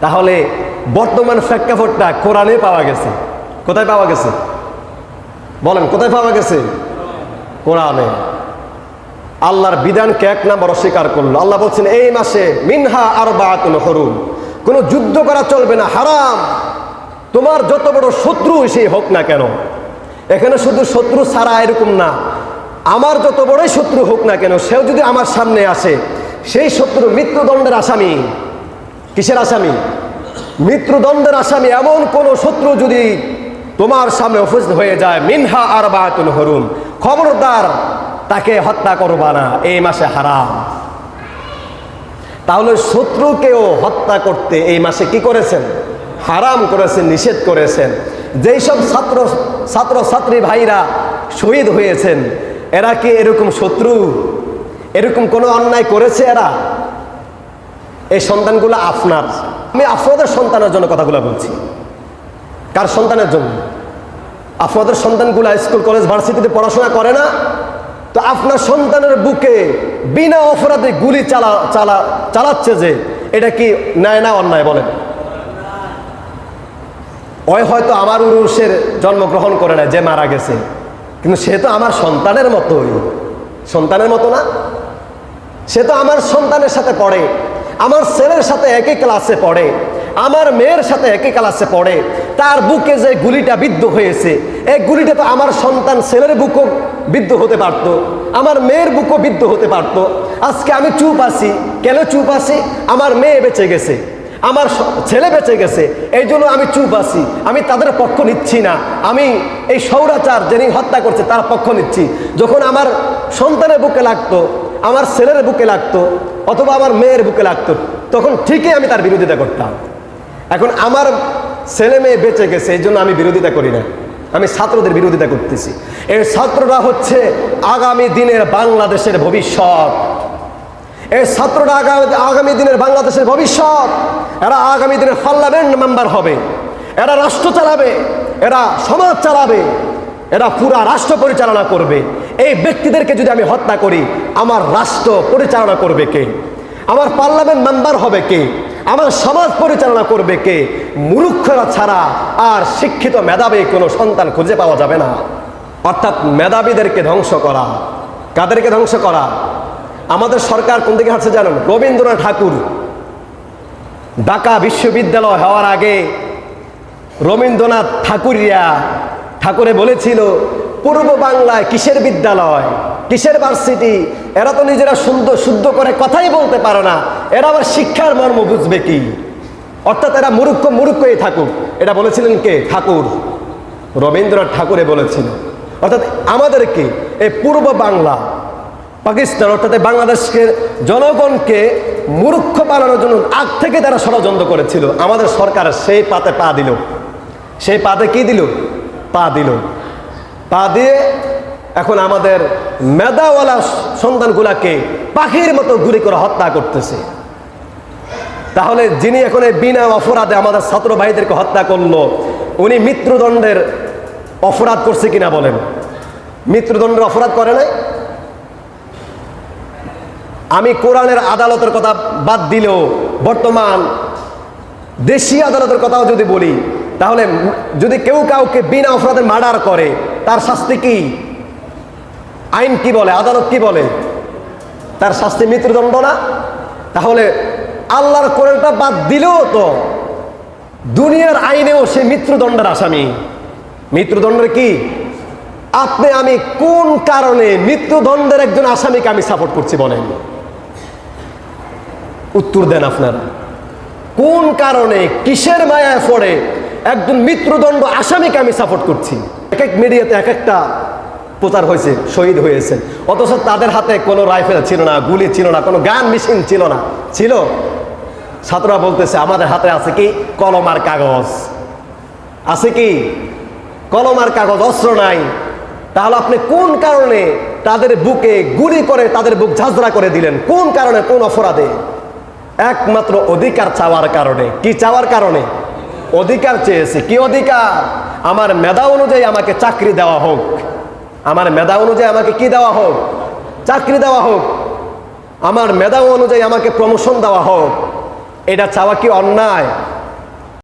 তাহলে বর্তমান প্রেক্ষাপটটা কোরআনে পাওয়া গেছে। কোথায় পাওয়া গেছে? বলেন, কোথায় পাওয়া গেছে? কোরআনে। আল্লাহর বিধানকে এক নাম্বার অস্বীকার করল? আল্লাহ বলছেন, এই মাসে মিনহা আর বাতুল হরুম। কোনো যুদ্ধ করা চলবে না, হারাম। তোমার যত বড় শত্রু, সেই হোক না কেন। এখানে শুধু শত্রু ছাড়া এরকম না। আমার যত বড়ই শত্রু হোক না কেন, সেও যদি আমার সামনে আসে, সেই শত্রু মৃত্যুদণ্ডের আসামি। কিসের আসামি? মৃত্যুদণ্ডের আসামি এমন কোন শত্রু যদি তোমার সামনে উপস্থিত হয়ে যায়, মিনহা আর বাতুল হরুম, খবরদার তাকে হত্যা করবা না, এই মাসে হারাম। তাহলে শত্রুকেও হত্যা করতে এই মাসে কি করেছেন? হারাম করেছেন, নিষেধ করেছেন। যেই সব ছাত্র ছাত্র ছাত্রী ভাইরা শহীদ হয়েছেন, এরা কি এরকম শত্রু? এরকম কোনো অন্যায় করেছে এরা? এই সন্তানগুলো আপনার। আমি আপনাদের সন্তানের জন্য কথাগুলো বলছি। কার সন্তানের জন্য? আপনাদের সন্তানগুলো স্কুল, কলেজ, ভার্সিটিতে পড়াশোনা করে না। তো আপনার সন্তানের বুকে বিনা অপরাধে গুলি চালা চালা, চালাচ্ছে যে, এটা কি ন্যায় না অন্যায় বলেন? ওই হয়তো আমার উরুষের জন্মগ্রহণ করে না যে মারা গেছে। কিন্তু সে তো আমার সন্তানের মতোই। সন্তানের মতো না। সে তো আমার সন্তানের সাথে পড়ে। আমার ছেলের সাথে একই ক্লাসে পড়ে, আমার মেয়ের সাথে একই ক্লাসে পড়ে, তার বুকে যে গুলিটা বিদ্ধ হয়েছে, এই গুলিটা তো আমার সন্তান ছেলের বুকও বিদ্ধ হতে পারত, আমার মেয়ের বুকও বিদ্ধ হতে পারত। আজকে আমি চুপ আছি, কেন চুপ আছি? আমার মেয়ে বেঁচে গেছে, আমার ছেলে বেঁচে গেছে, এই জন্য আমি চুপ আছি, আমি তাদের পক্ষ নিচ্ছি না, আমি এই সৌরাচার যিনি হত্যা করছে তার পক্ষ নিচ্ছি। যখন আমার সন্তানের বুকে লাগতো আমার ছেলের বুকে লাগতো অথবা আমার মেয়ের বুকে লাগতো, তখন ঠিকই আমি তার বিরোধিতা করতাম। এখন আমার ছেলে মেয়ে বেঁচে গেছে, এই জন্য আমি বিরোধিতা করি না। আমি ছাত্রদের বিরোধিতা করতেছি। এই ছাত্ররা হচ্ছে আগামী দিনের বাংলাদেশের ভবিষ্যৎ। এই ছাত্ররা আগামী আগামী দিনের বাংলাদেশের ভবিষ্যৎ। এরা আগামী দিনের পার্লামেন্ট মেম্বার হবে। এরা রাষ্ট্র চালাবে। এরা সমাজ চালাবে। এরা পুরা রাষ্ট্র পরিচালনা করবে। এই ব্যক্তিদেরকে যদি আমি হত্যা করি, আমার রাষ্ট্র পরিচালনা করবে কে? আমার পার্লামেন্ট মেম্বার হবে কে? আমার সমাজ পরিচালনা করবে কে? মূর্খরা ছাড়া আর শিক্ষিত মেধাবী কোনো সন্তান খুঁজে পাওয়া যাবে না। অর্থাৎ মেধাবীদেরকে ধ্বংস করা। কাদেরকে ধ্বংস করা? আমাদের সরকার কোন দিকে হাঁটছে জানেন? রবীন্দ্রনাথ ঠাকুর। ঢাকা বিশ্ববিদ্যালয় হওয়ার আগে রবীন্দ্রনাথ ঠাকুরিয়া ঠাকুরে বলেছিল পূর্ব বাংলায় কিসের বিদ্যালয়? কিসের ভার্সিটি এরা তো নিজেরা সুন্দর শুদ্ধ করে কথাই বলতে পারে না। এরা আবার শিক্ষার মর্ম বুঝবে কি? অর্থাৎ এরা মুরুক্ষ মুরুক্ষই থাকুক। এটা বলেছিলেন কে? ঠাকুর। রবীন্দ্রনাথ ঠাকুরে বলেছিল। অর্থাৎ আমাদেরকে এই পূর্ব বাংলা, পাকিস্তান, অর্থাৎ বাংলাদেশকে জনগণকে মূর্খ বানানোর জন্য আগ থেকে তারা ষড়যন্ত্র করেছিল। আমাদের সরকার সেই পাতে পা দিল। সেই পাতে কি দিল? পা দিল। পা দিয়ে এখন আমাদের মেধাওয়ালা সন্তানগুলাকে পাখির মতো গুলি করে হত্যা করতেছে। তাহলে যিনি এখন এই বিনা অপরাধে আমাদের ছাত্র ভাইদেরকে হত্যা করল, উনি মৃত্যুদণ্ডের অপরাধ করছে কিনা বলেন? মৃত্যুদণ্ডের অপরাধ করে নাই? আমি কোরআনের আদালতের কথা বাদ দিলেও বর্তমান দেশি আদালতের কথাও যদি বলি, তাহলে যদি কেউ কাউকে বিনা অপরাধে মার্ডার করে তার শাস্তি কি? আইন কি বলে? আদালত কি বলে? তার শাস্তি মৃত্যুদণ্ড না? তাহলে আল্লাহর কোরআনটা বাদ দিলেও তো দুনিয়ার আইনেও সে মৃত্যুদণ্ডের আসামি। মৃত্যুদণ্ডের কি? আপনি, আমি কোন কারণে মৃত্যুদণ্ডের একজন আসামিকে আমি সাপোর্ট করছি বলেন? উত্তর দেন আপনারা। কোন কারণে, কিসের মায়ায় পড়ে একজন মৃত্যুদণ্ড আসামিকে আমি সাপোর্ট করছি? এক এক মিডিয়াতে এক একটা প্রচার হয়েছে, শহীদ হয়েছে। অথচ তাদের হাতে কোনো রাইফেল ছিল না, গুলি ছিল না, কোনো গান মেশিন ছিল না। ছিল? ছাত্ররা বলতেছে, আমাদের হাতে আছে কি? কলম আর কাগজ। আছে কি? কলম আর কাগজ, অস্ত্র নাই। তাহলে আপনি কোন কারণে তাদের বুকে গুলি করে তাদের বুক ঝাঁঝরা করে দিলেন? কোন কারণে? কোন অপরাধে? একমাত্র অধিকার চাওয়ার কারণে। কি চাওয়ার কারণে? অধিকার চেয়েছে। কি অধিকার? আমার মেধা অনুযায়ী আমাকে চাকরি দেওয়া হোক। আমার মেধা অনুযায়ী আমাকে কি দেওয়া হোক? চাকরি দেওয়া হোক। আমার মেধা অনুযায়ী আমাকে প্রমোশন দেওয়া হোক। এটা চাওয়া কি অন্যায়?